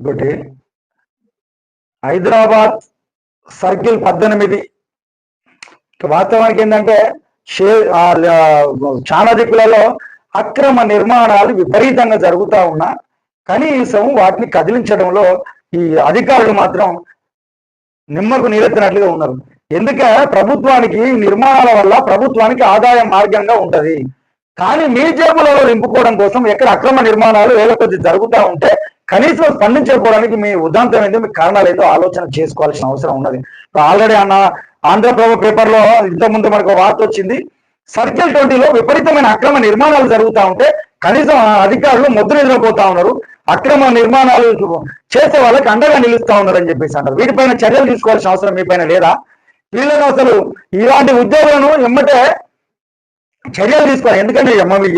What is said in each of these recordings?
ఇంకోటి హైదరాబాద్ సర్కిల్ పద్దెనిమిది. వాస్తవానికి ఏంటంటే షే చాలా దిక్కులలో అక్రమ నిర్మాణాలు విపరీతంగా జరుగుతూ ఉన్నా కనీసం వాటిని కదిలించడంలో ఈ అధికారులు మాత్రం నిమ్మకు నీరెత్తినట్లుగా ఉన్నారు. ఎందుకంటే ప్రభుత్వానికి నిర్మాణాల వల్ల ప్రభుత్వానికి ఆదాయ మార్గంగా ఉంటది. కానీ మీ జేబులలో నింపుకోవడం కోసం ఎక్కడ అక్రమ నిర్మాణాలు వేల కొద్ది జరుగుతూ ఉంటే కనీసం స్పందించకపోవడానికి మీ ఉదాంతం ఏంటో మీ కారణాలు ఏందో ఆలోచన చేసుకోవాల్సిన అవసరం ఉన్నది. ఆల్రెడీ అన్న ఆంధ్రప్రభ పేపర్లో ఇంతకుముందు మనకు వార్త వచ్చింది. సర్కిల్ ట్వంటీలో విపరీతమైన అక్రమ నిర్మాణాలు జరుగుతూ ఉంటే కనీసం అధికారులు ముద్ర నిద్రపోతా ఉన్నారు. అక్రమ నిర్మాణాలు చేసే వాళ్ళకి అండగా నిలుస్తా ఉన్నారు అని చెప్పేసి అంటారు. వీటిపైన చర్యలు తీసుకోవాల్సిన అవసరం మీ పైన లేదా? వీళ్ళను అసలు ఇలాంటి ఉద్యోగులను ఎమ్మటే చర్యలు తీసుకోవాలి. ఎందుకంటే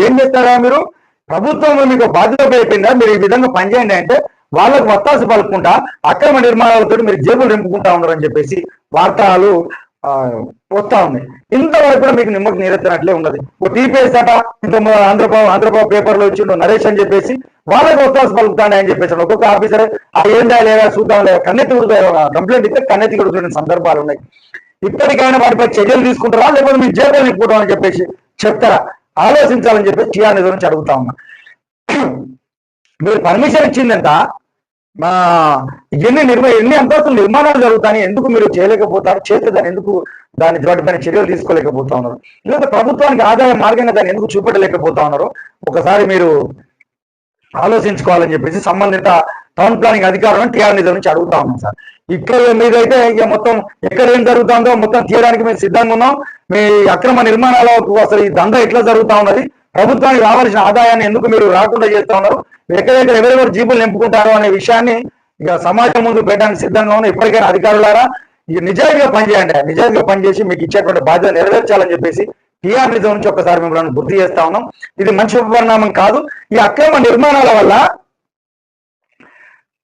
ఏం చేస్తారా మీరు? ప్రభుత్వం మీకు బాధ్యత అయిపోయిందా మీరు ఈ విధంగా పనిచేయండి అంటే వాళ్ళకు వత్తాసు పలుకుంటా అక్రమ నిర్మాణాలతో మీరు జేబులు నింపుకుంటా ఉన్నారు అని చెప్పేసి వార్తలు ఆ, వస్తా ఉన్నాయి. ఇంతవరకు కూడా మీకు నిమ్మకు నీరెత్తినట్లే ఉన్నది. ఓ టీపీఎస్ అట ఇంత ఆంధ్రప్రభ ఆంధ్రప్రభ పేపర్లో వచ్చిండు నరేష్ అని చెప్పేసి వాళ్ళకి వత్తాసు పలుకుతాడు అని చెప్పేసి ఒక్కొక్క ఆఫీసర్ ఆ ఏందా లేదా చూద్దాం లేదా కన్నెత్తి కంప్లైంట్ ఇస్తే కన్నెత్తి కొడుతున్న సందర్భాలు ఉన్నాయి. ఇప్పటికైనా వాటిపై చర్యలు తీసుకుంటారా? లేకపోతే మీ జేబులు నింపుకుంటాం అని చెప్పేసి చెప్తారా? ఆలోచించాలని చెప్పి టీఆర్ నిధుల నుంచి అడుగుతా ఉన్నా. మీరు పర్మిషన్ ఇచ్చిందంట మా ఎన్ని నిర్మ ఎన్ని అంతస్తులు నిర్మాణాలు జరుగుతాయి ఎందుకు మీరు చేయలేకపోతారు చేస్తే దాన్ని ఎందుకు దాని వాటిపైన చర్యలు తీసుకోలేకపోతా ఉన్నారు. లేదా ప్రభుత్వానికి ఆదాయ మార్గంగా దాన్ని ఎందుకు చూపెట్టలేకపోతా ఉన్నారు? ఒకసారి మీరు ఆలోచించుకోవాలని చెప్పేసి సంబంధిత టౌన్ ప్లానింగ్ అధికారులను టీఆర్ నిధుల నుంచి అడుగుతా ఉన్నాం సార్. ఇక్కడ మీదైతే ఇక మొత్తం ఎక్కడ ఏం జరుగుతుందో మొత్తం తీయడానికి మేము సిద్ధంగా ఉన్నాం. మీ అక్రమ నిర్మాణాలకు అసలు ఈ దంద ఎట్లా జరుగుతా ఉన్నది? ప్రభుత్వానికి రావాల్సిన ఆదాయాన్ని ఎందుకు మీరు రాకుండా చేస్తా ఉన్నారు? ఎక్కడెక్కడ ఎవరెవరు జీపులు నింపుకుంటారో అనే విషయాన్ని ఇక సమాజం ముందు పెట్టడానికి సిద్ధంగా ఉన్నాం. ఇప్పటికైనా అధికారులారా ఇక నిజాయితీగా పనిచేయండి నిజాయితీగా పనిచేసి మీకు ఇచ్చేటువంటి బాధ్యత నెరవేర్చాలని చెప్పేసి టీఆర్ఎస్ నుంచి ఒకసారి మిమ్మల్ని గుర్తు చేస్తా ఉన్నాం. ఇది మంచి పరిణామం కాదు. ఈ అక్రమ నిర్మాణాల వల్ల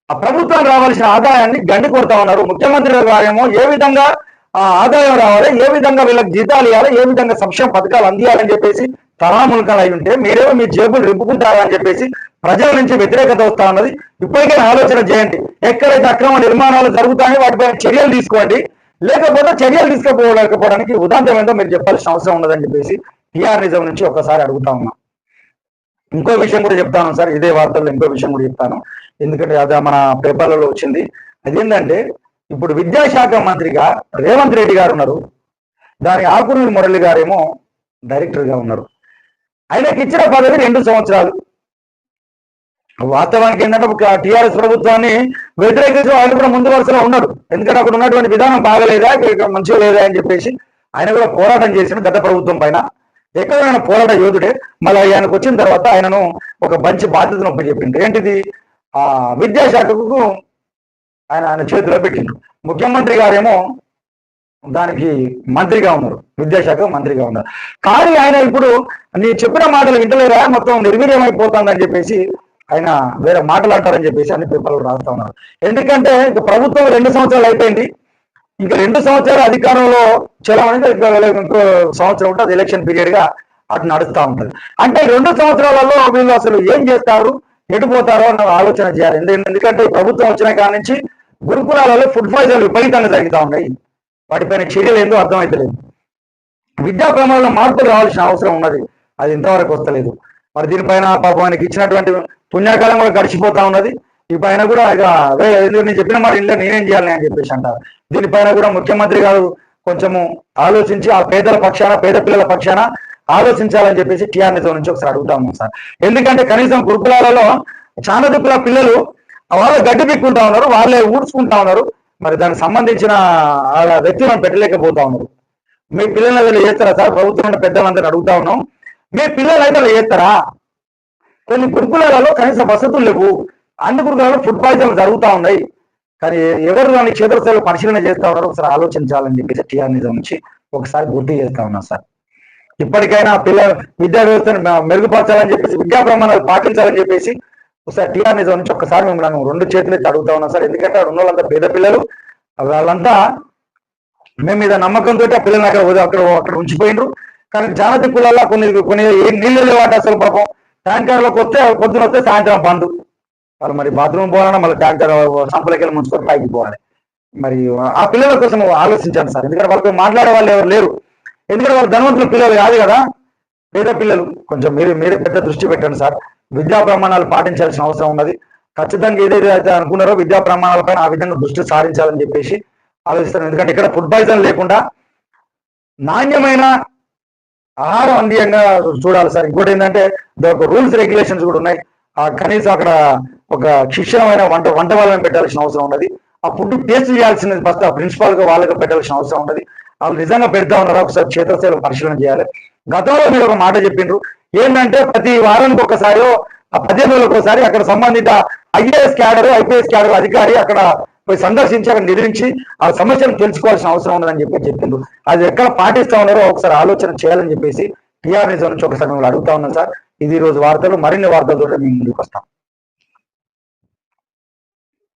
ఆ ప్రభుత్వం రావాల్సిన ఆదాయాన్ని గండి కొడతా ఉన్నారు. ముఖ్యమంత్రి గారేమో ఏ విధంగా ఆ ఆదాయం రావాలి ఏ విధంగా వీళ్ళకి జీతాలు ఇవ్వాలి ఏ విధంగా సంక్షేమ పథకాలు అందియాలని చెప్పేసి తలాములకలు అయి ఉంటే మీరేమో మీ జేబులు రింపుకుంటారా అని చెప్పేసి ప్రజల నుంచి వ్యతిరేకత వస్తా ఉన్నది. ఇప్పటికైనా ఆలోచన చేయండి. ఎక్కడైతే అక్రమ నిర్మాణాలు జరుగుతాయో వాటిపైన చర్యలు తీసుకోండి. లేకపోతే చర్యలు తీసుకోకపోవడానికి ఉదాంతం ఏంటో మీరు చెప్పాల్సిన అవసరం ఉన్నదని చెప్పేసి టీఆర్ నిజం నుంచి ఒకసారి అడుగుతా ఉన్నాం. ఇంకో విషయం కూడా చెప్తాను సార్ ఇదే వార్తల్లో ఇంకో విషయం కూడా చెప్తాను. ఎందుకంటే అదే మన పేపర్లలో వచ్చింది. అదేంటంటే ఇప్పుడు విద్యాశాఖ మంత్రిగా రేవంత్ రెడ్డి గారు ఉన్నారు. దాని ఆకునూరి మురళి గారేమో డైరెక్టర్గా ఉన్నారు. ఆయనకి ఇచ్చిన పదవి రెండు సంవత్సరాలు. వాస్తవానికి ఏంటంటే టీఆర్ఎస్ ప్రభుత్వాన్ని వ్యతిరేకించడం ఆయన కూడా ముందు వరుసలో ఉన్నాడు. ఎందుకంటే అక్కడ ఉన్నటువంటి విధానం బాగలేదా మంచిగా లేదా అని చెప్పేసి ఆయన కూడా పోరాటం చేసిన గత ప్రభుత్వం పైన. ఎక్కడైనా పోరాట యోధుడే మళ్ళీ ఆయనకు వచ్చిన తర్వాత ఆయనను ఒక మంచి బాధ్యతను ఒప్పచెప్పిండు. ఏంటిది? ఆ విద్యాశాఖకు ఆయన ఆయన చేతిలో పెట్టిండు. ముఖ్యమంత్రి గారేమో దానికి మంత్రిగా ఉన్నారు. విద్యాశాఖ మంత్రిగా ఉన్నారు. కానీ ఆయన ఇప్పుడు నీ చెప్పిన మాటలు వింటలేరా? మొత్తం నిర్వీర్యమైపోతుందని చెప్పేసి ఆయన వేరే మాటలు అంటారని చెప్పేసి అన్ని పేపర్లు రాస్తా ఉన్నారు. ఎందుకంటే ఇక ప్రభుత్వం రెండు సంవత్సరాలు అయిపోయింది. ఇంకా రెండు సంవత్సరాలు అధికారంలో చలామణి ఇంకో సంవత్సరం ఉంటుంది ఎలక్షన్ పీరియడ్గా అటు నడుస్తూ ఉంటుంది. అంటే రెండు సంవత్సరాలలో వీళ్ళు అసలు ఏం చేస్తారు ఎటుపోతారో అన్న ఆలోచన చేయాలి. ఎందుకంటే ప్రభుత్వం వచ్చిన కాడ నుంచి గురుకులాలలో ఫుడ్ పాయిజన్ విపరీతంగా జరుగుతూ ఉన్నాయి. వాటిపైన చర్యలు ఏందో అర్థమవుతలేదు విద్యా ప్రమాణంలో మార్పులు రావాల్సిన అవసరం ఉన్నది. అది ఇంతవరకు వస్తలేదు. మరి దీనిపైన పాపం ఆయనకి ఇచ్చినటువంటి పుణ్యకాలం కూడా గడిచిపోతా ఉన్నది. ఈ పైన కూడా ఇక అదే నేను చెప్పిన మాట ఇంట్లో నేనేం చేయాలి అని చెప్పేసి అంటారు. దీనిపైన కూడా ముఖ్యమంత్రి గారు కొంచెము ఆలోచించి ఆ పేదల పక్షాన పేద పిల్లల పక్షాన ఆలోచించాలని చెప్పేసి టీఆర్ఎస్ నుంచి ఒకసారి అడుగుతాము సార్. ఎందుకంటే కనీసం గురుకులాలలో చాలా దిక్కుల పిల్లలు వాళ్ళు గడ్డి పిక్కుంటా ఉన్నారు వాళ్ళే ఊడ్చుకుంటా ఉన్నారు. మరి దానికి సంబంధించిన వ్యక్తులను పెట్టలేకపోతా ఉన్నారు. మీ పిల్లలు అసలు చేస్తారా సార్? ప్రభుత్వం పెద్దలందరూ అడుగుతా ఉన్నాం. మీ పిల్లలు అయితే చేస్తారా కొన్ని గురుకులాలలో కనీస వసతులు లేవు. అందుకు గురుకులాలలో ఫుడ్ పాయిజన్ జరుగుతూ ఉన్నాయి. కానీ ఎవరు దాన్ని క్షేత్రస్థాయిలో పరిశీలన చేస్తా ఉన్నారో ఒకసారి ఆలోచించాలని చెప్పేసి టీఆర్ నిజం నుంచి ఒకసారి గుర్తు చేస్తా ఉన్నా సార్. ఇప్పటికైనా పిల్ల విద్యా వ్యవస్థను మెరుగుపరచాలని చెప్పేసి విద్యా ప్రమాణాలు పాటించాలని చెప్పేసి ఒకసారి టీఆర్ నిజం నుంచి ఒకసారి మిమ్మల్ని రెండు చేతులు ఎత్తి అడుగుతా ఉన్నాం సార్. ఎందుకంటే రెండు వాళ్ళంతా పేద పిల్లలు. వాళ్ళంతా మేము మీద నమ్మకంతో ఆ పిల్లల్ని అక్కడ అక్కడ అక్కడ ఉంచిపోయినరు కానీ జానతి కులాల్లో కొన్ని కొన్ని ఏం నీళ్ళు లేవాట అసలు పాపం. ట్యాంకర్లోకి వస్తే పొద్దున వస్తే సాయంత్రం పండు. వాళ్ళు మరి బాత్రూమ్ పోవాలన్నా మళ్ళీ ట్యాంకర్ సంపలకి వెళ్ళి ముంచుకొని పైకి పోవాలి. మరి ఆ పిల్లల కోసం ఆలోచించాను సార్. ఎందుకంటే వాళ్ళకి మాట్లాడే వాళ్ళు ఎవరు లేరు. ఎందుకంటే వాళ్ళు ధనవంతుల పిల్లలు కాదు కదా. పేద పిల్లలు. కొంచెం మీరు మీరే పెద్ద దృష్టి పెట్టండి సార్. విద్యా ప్రమాణాలు పాటించాల్సిన అవసరం ఉన్నది. ఖచ్చితంగా ఏదైతే అయితే అనుకున్నారో విద్యా ప్రమాణాలపైన ఆ విధంగా దృష్టి సారించాలని చెప్పేసి ఆలోచిస్తాను. ఎందుకంటే ఇక్కడ ఫుడ్ పాయిజన్ లేకుండా నాణ్యమైన ఆహారం అందియంగా చూడాలి సార్. ఇంకోటి ఏంటంటే ఒక రూల్స్ రెగ్యులేషన్స్ కూడా ఉన్నాయి. ఆ కనీసం అక్కడ ఒక శిక్షణమైన వంట వంట వాళ్ళని పెట్టాల్సిన అవసరం ఉన్నది. ఆ ఫుడ్ టేస్ట్ చేయాల్సినది ఫస్ట్ ఆ ప్రిన్సిపాల్గా వాళ్ళకి పెట్టాల్సిన అవసరం ఉన్నది. వాళ్ళు నిజంగా పెడతా ఉన్నారా? ఒకసారి క్షేత్రస్థాయిలో పరిశీలన చేయాలి. గతంలో మీరు ఒక మాట చెప్పిండ్రు. ఏంటంటే ప్రతి వారానికి ఒకసారి ఆ పదిహేను రోజులకు ఒకసారి అక్కడ సంబంధిత ఐఏఎస్ క్యాడర్ ఐపీఎస్ క్యాడర్ అధికారి అక్కడ పోయి సందర్శించి అక్కడ నిద్రించి ఆ సమస్యను తెలుసుకోవాల్సిన అవసరం ఉన్నదని చెప్పి చెప్పిండ్రు. అది ఎక్కడ పాటిస్తా ఉన్నారో ఒకసారి ఆలోచన చేయాలని చెప్పేసి టీఆర్ నిజం నుంచి ఒకసారి మిమ్మల్ని అడుగుతా ఉన్నాం సార్. ఇది రోజు వార్తలు మరిన్ని వార్తలతో మేము ముందుకు వస్తాం.